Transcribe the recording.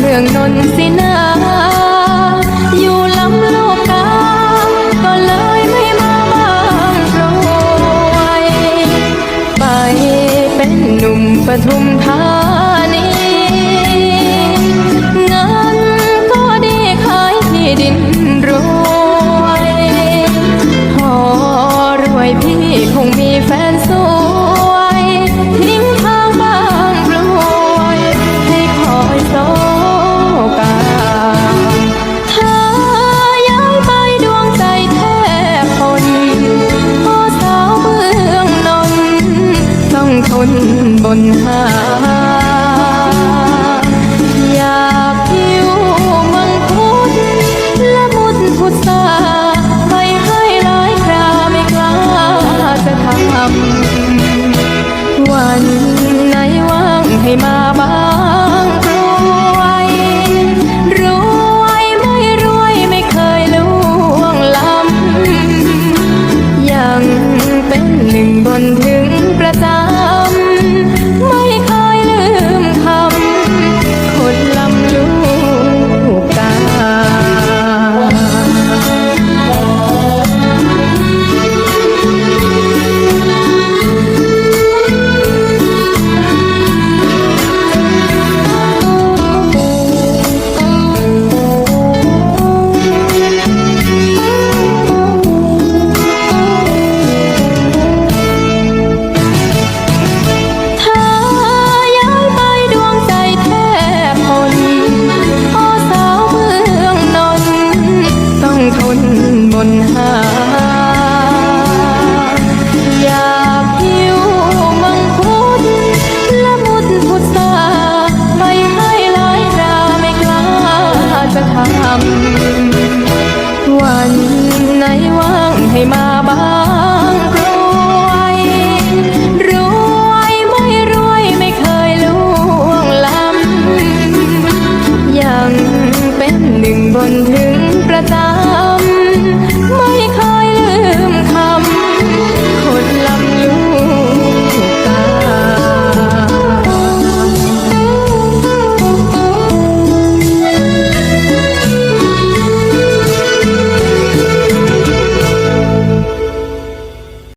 เมืองนนสินาอยู่ลำโลกกาก็เลยไม่มาบางกรวยไปเป็นหนุ่มปทุมธานีงานก็ได้ขายที่ดิน นหา อยากยิ้วมังคุดและมุดพุทราไปให้หลายคราไม่กล้าจะทำวันไหนว่างให้มา 酸汤